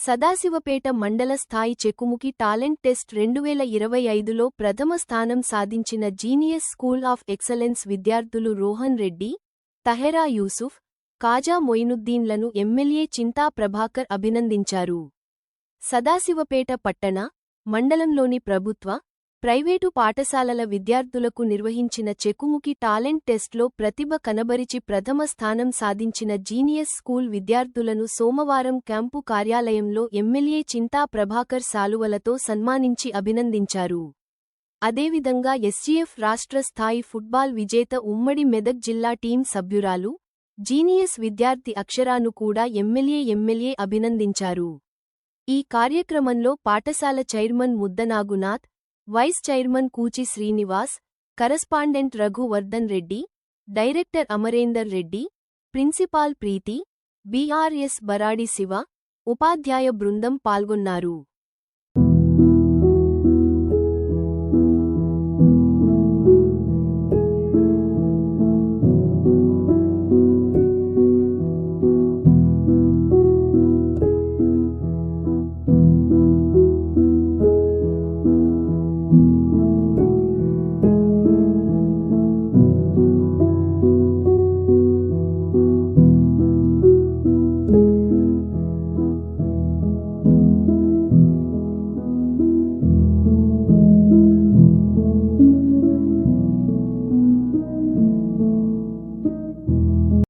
సదాశివపేట మండల స్థాయి చెకుముకి talent test రెండువేల ఇరవై ఐదులో ప్రథమ స్థానం సాధించిన జీనియస్ స్కూల్ ఆఫ్ ఎక్సలెన్స్ విద్యార్థులు రోహన్ రెడ్డి తహెరా యూసుఫ్ కాజా మొయినుద్దీన్లను ఎమ్మెల్యే చింతా ప్రభాకర్ అభినందించారు. సదాశివపేట పట్టణ మండలంలోని ప్రభుత్వ ప్రైవేటు పాఠశాలల విద్యార్థులకు నిర్వహించిన చెకుముకి టాలెంట్ టెస్ట్లో ప్రతిభ కనబరిచి ప్రథమ స్థానం సాధించిన జీనియస్ స్కూల్ విద్యార్థులను సోమవారం క్యాంపు కార్యాలయంలో ఎమ్మెల్యే చింతా ప్రభాకర్ సాలువలతో సన్మానించి అభినందించారు. అదేవిధంగా ఎస్జీఎఫ్ రాష్ట్ర స్థాయి ఫుట్బాల్ విజేత ఉమ్మడి మెదక్ జిల్లా టీం సభ్యురాలు జీనియస్ విద్యార్థి అక్షరాను కూడా ఎమ్మెల్యే ఎమ్మెల్యే అభినందించారు. ఈ కార్యక్రమంలో పాఠశాల chairman Muddanagunath vice chairman Kuchi Srinivas correspondent Raghuvardhan Reddy director Amarender Reddy principal Preethi BRS Baradi Shiva ఉపాధ్యాయ బృందం పాల్గొన్నారు.